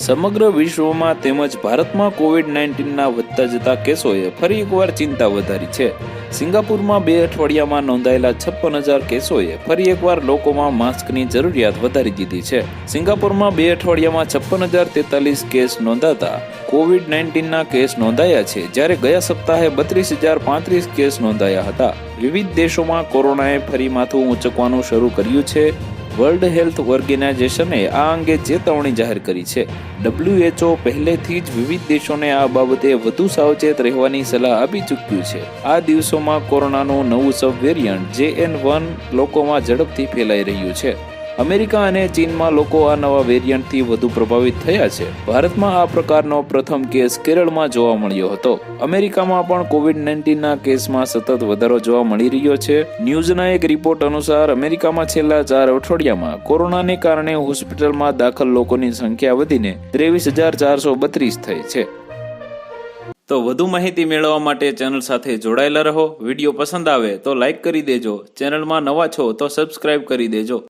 સમગ્ર વિશ્વમાં તેમજ ભારતમાં કોવિડ નાઇન્ટીનના વધતા જતા કેસોએ ફરી એકવાર ચિંતા વધારી છે. સિંગાપુરમાં બે અઠવાડિયામાં નોંધાયેલા છપ્પન હજાર કેસોએ ફરી એકવાર લોકોમાં માસ્કની જરૂરિયાત વધારી દીધી છે. સિંગાપુરમાં બે અઠવાડિયામાં છપ્પન હજાર તેતાલીસ કેસ નોંધાતા કોવિડ નાઇન્ટીનના કેસ નોંધાયા છે, જ્યારે ગયા સપ્તાહે બત્રીસ હજાર પાંત્રીસ કેસ નોંધાયા હતા. વિવિધ દેશોમાં કોરોનાએ ફરી માથું ઊંચકવાનું શરૂ કર્યું છે. વર્લ્ડ હેલ્થ ઓર્ગેનાઇઝેશને આ અંગે ચેતવણી જાહેર કરી છે. ડબ્લ્યુએચઓ પહેલેથી જ વિવિધ દેશોને આ બાબતે વધુ સાવચેત રહેવાની સલાહ આપી ચૂક્યું છે. આ દિવસોમાં કોરોનાનું નવું સબ વેરિયન્ટ જે એન વન લોકોમાં ઝડપથી ફેલાઈ રહ્યું છે. અમેરિકા અને ચીનમાં લોકો આ નવા વેરિયન્ટથી વધુ પ્રભાવિત થયા છે. ભારતમાં આ પ્રકારનો પ્રથમ કેસ કેરળમાં જોવા મળ્યો હતો. અમેરિકામાં પણ કોવિડ નાઇન્ટીનના કેસમાં સતત વધારો જોવા મળી રહ્યો છે. ન્યૂઝના એક રિપોર્ટ અનુસાર, અમેરિકામાં છેલ્લા ચાર અઠવાડિયામાં કોરોનાને કારણે હોસ્પિટલમાં દાખલ લોકોની સંખ્યા વધીને ત્રેવીસ હજાર ચારસો બત્રીસ થઈ છે. તો વધુ માહિતી મેળવવા માટે ચેનલ સાથે જોડાયેલા રહો. વીડિયો પસંદ આવે તો લાઈક કરી દેજો. ચેનલમાં નવા છો તો સબસ્ક્રાઇબ કરી દેજો.